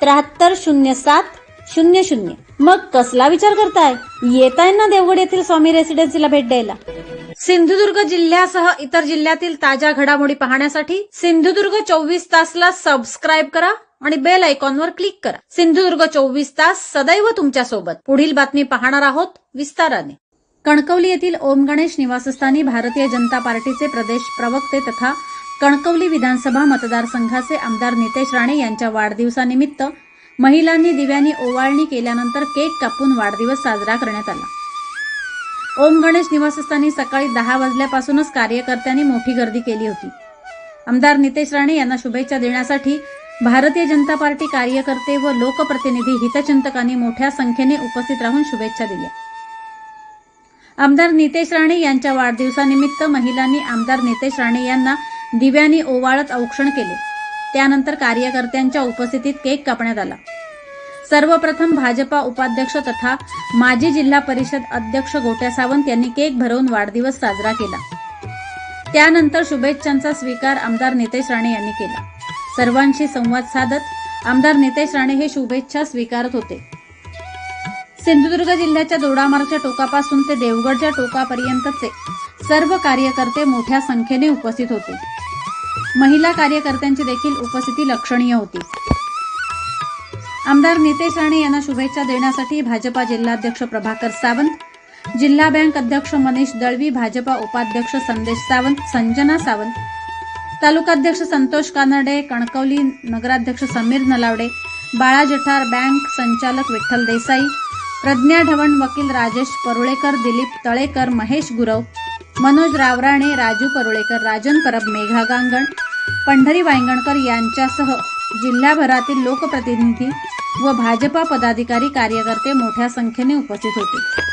त्र्याहत्तर शून्य सात शून्य शून्य. मग कसला विचार करताय? येताय ना देवगड येथील स्वामी रेसिडेन्सीला भेट द्यायला. सिंधुदुर्ग जिल्ह्यासह इतर जिल्ह्यातील ताज्या घडामोडी पाहण्यासाठी सिंधुदुर्ग चोवीस तासला सबस्क्राईब करा आणि बेल आयकॉनवर क्लिक करा. सिंधुदुर्ग चोवीस तास सदैव तुमच्यासोबत पुढील बातमी पाहणार आहोत विस्ताराने. कणकवली येथील ओम गणेश निवासस्थानी भारतीय जनता पार्टीचे प्रदेश प्रवक्ते तथा कणकवली विधानसभा मतदारसंघाचे आमदार नितेश राणे यांच्या वाढदिवसानिमित्त महिलांनी दिव्यांनी ओवाळणी केल्यानंतर केक कापून वाढदिवस साजरा करण्यात आला. ओम गणेश निवासस्थानी सकाळी दहा वाजल्यापासूनच कार्यकर्त्यांनी मोठी गर्दी केली होती. आमदार नितेश राणे यांना शुभेच्छा देण्यासाठी भारतीय जनता पार्टी कार्यकर्ते व लोकप्रतिनिधी हितचिंतकांनी मोठ्या संख्येने उपस्थित राहून शुभेच्छा दिल्या. आमदार नितेश राणे यांच्या वाढदिवसानिमित्त महिलांनी आमदार नितेश राणे यांना दिव्यांनी ओवाळत औक्षण केले. त्यानंतर कार्यकर्त्यांच्या उपस्थितीत केक कापण्यात आला. सर्वप्रथम भाजपा उपाध्यक्ष तथा माजी जिल्हा परिषद अध्यक्ष गोट्या सावंत यांनी केक भरवून वाढदिवस साजरा केला. त्यानंतर शुभेच्छांचा स्वीकार आमदार नितेश राणे यांनी केला. सर्वांशी संवाद साधत आमदार नितेश राणे हे शुभेच्छा स्वीकारत होते. सिंधुदुर्ग जिल्ह्याच्या दोडामार्गच्या टोकापासून ते देवगडच्या टोकापर्यंतचे सर्व कार्यकर्ते मोठ्या संख्येने उपस्थित होते. महिला कार्यकर्त्यांची देखील उपस्थिती लक्षणीय होती. आमदार नितेश राणे यांना शुभेच्छा देण्यासाठी भाजपा जिल्हाध्यक्ष प्रभाकर सावंत जिल्हा बँक अध्यक्ष मनीष दळवी भाजपा उपाध्यक्ष संदेश सावंत संजना सावंत तालुकाध्यक्ष संतोष कानडे कणकवली नगराध्यक्ष समीर नलावडे बाळा जठार बँक संचालक विठ्ठल देसाई प्रज्ञा ढवण वकील राजेश परुळेकर दिलीप तळेकर महेश गुरव मनोज रावराणे राजू परुळेकर राजन परब मेघा गांगण पंढरी वायंगणकर यांच्यासह जिल्ह्याभरातील लोकप्रतिनिधी व भाजपा पदाधिकारी कार्यकर्ते मोठ्या संख्येने उपस्थित होते.